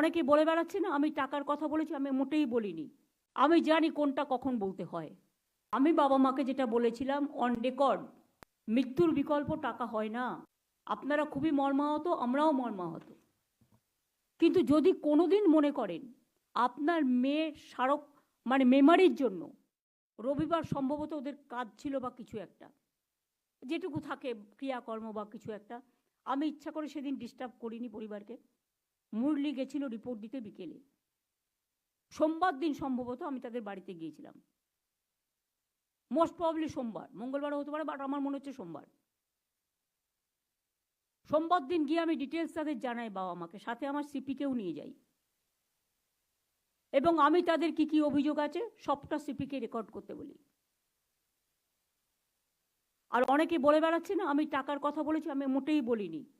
অনেকে বলে বেড়াচ্ছে না, আমি টাকার কথা বলেছি, আমি মোটেই বলিনি। আমি জানি কোনটা কখন বলতে হয়। আমি বাবা মাকে যেটা বলেছিলাম অন রেকর্ড মৃত্যুর বিকল্প টাকা হয় না। আপনারা খুবই মর্মাহত, আমরাও মর্মাহত। কিন্তু যদি কোনোদিন মনে করেন, আপনার মেয়ের স্মারক মানে মেমারির জন্য রবিবার সম্ভবত ওদের কাজ ছিল বা কিছু একটা, যেটুকু থাকে ক্রিয়াকর্ম বা কিছু একটা, আমি ইচ্ছা করে সেদিন ডিস্টার্ব করিনি পরিবারকে। মুরলি গেছিল রিপোর্ট দিতে বিকেলে। সোমবার দিন সম্ভবত আমি তাদের বাড়িতে গিয়েছিলাম। মোস্ট প্রবলি সোমবার। মঙ্গলবার হতে পারে বাট আমার মনে হচ্ছে সোমবার। সোমবার দিন গিয়ে আমি ডিটেলস তাদের জানাই বাবা মাকে। সাথে আমার সিপিকেও নিয়ে যাই। এবং আমি তাদের কি কি অভিযোগ আছে, সবটা সিপিকে রেকর্ড করতে বলি। আর অনেকে বলে বেড়াচ্ছে না, আমি টাকার কথা বলেছি, আমি মোটেই বলিনি।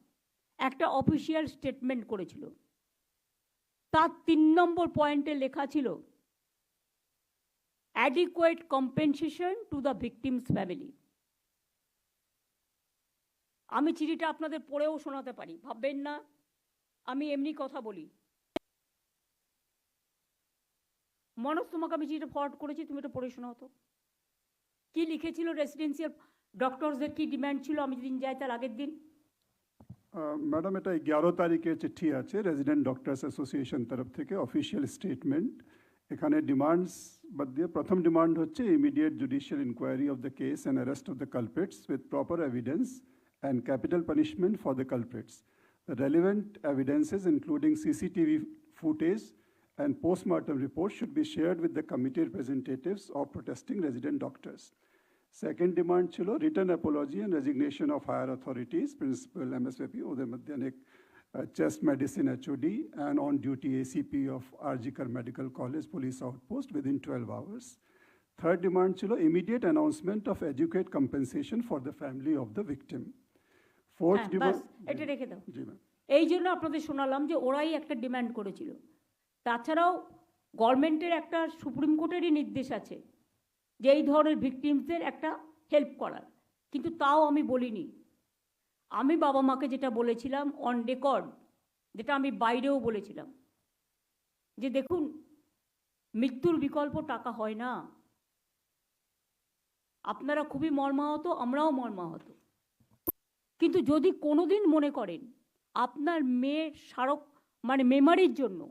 একটা অফিসিয়াল স্টেটমেন্ট করেছিল। তার তিন নম্বর পয়েন্টে লেখা ছিল adequate compensation to the victims family আমি চিঠিটা আপনাদের পড়েও শোনাতে পারি, ভাববেন না। আমি এমনি কথা বলি। মনোজ, তোমাকে আমি চিঠিটা ফরওয়ার্ড করেছি, তুমি এটা পড়ে শোনাও তো। কী লিখেছিল রেসিডেন্সিয়াল ডক্টরসদের কি ডিমান্ড ছিল? আমি যেদিন যাই তার আগের দিন। ম্যাডাম এটা এগারো তারিখের চিঠি আছে রেজিডেন্ট ডক্টরস অ্যাসোসিয়েশন তরফ থেকে অফিসিয়াল স্টেটমেন্ট এখানে ডিমান্ডস বাদ দিয়ে প্রথম ডিমান্ড হচ্ছে immediate judicial inquiry of the case and arrest of the culprits with proper evidence and capital punishment for the culprits The relevant evidences, including CCTV footage and postmortem reports, should be shared with the committee representatives of protesting resident doctors. second demand ছিল written apology and resignation of higher authorities principal MSAP ওদের মধ্যে অনেক chest medicine HOD and on duty ACP of RG Kar medical college police outpost within twelve hours third demand ছিল immediate announcement of adequate compensation for the family of the victim fourth demand এই জন্য আপনাদের শোনালাম যে ওরাই একটা demand করেছিল। তাছাড়াও গভর্নমেন্টের একটা সুপ্রিম কোর্টেরই নির্দেশ আছে। যে এই ধরনের ভিকটিমসদের একটা হেল্প করার। কিন্তু তাও আমি বলিনি। আমি বাবা মাকে যেটা বলেছিলাম অন রেকর্ড যেটা আমি বাইরেও বলেছিলাম, যে দেখুন, মৃত্যুর বিকল্প টাকা হয় না। আপনারা খুবই মর্মাহত, আমরাও মর্মাহত। কিন্তু যদি কোনো দিন মনে করেন, আপনার মেয়ের স্মারক মানে মেমারির জন্য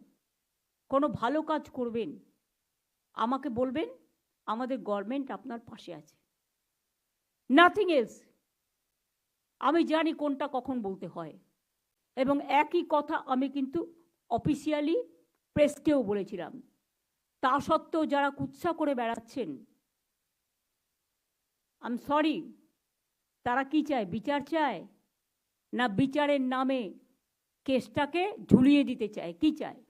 কোনো ভালো কাজ করবেন, আমাকে বলবেন আমাদের গভর্নমেন্ট আপনার পাশে আছে। নাথিং এলস আমি জানি কোনটা কখন বলতে হয়। এবং একই কথা আমি কিন্তু অফিসিয়ালি প্রেসকেও বলেছিলাম। তা সত্ত্বেও যারা কুৎসা করে বেড়াচ্ছেন আম সরি তারা কি চায়? বিচার চায়? না বিচারের নামে কেসটাকে ঝুলিয়ে দিতে চায়? কি চায়?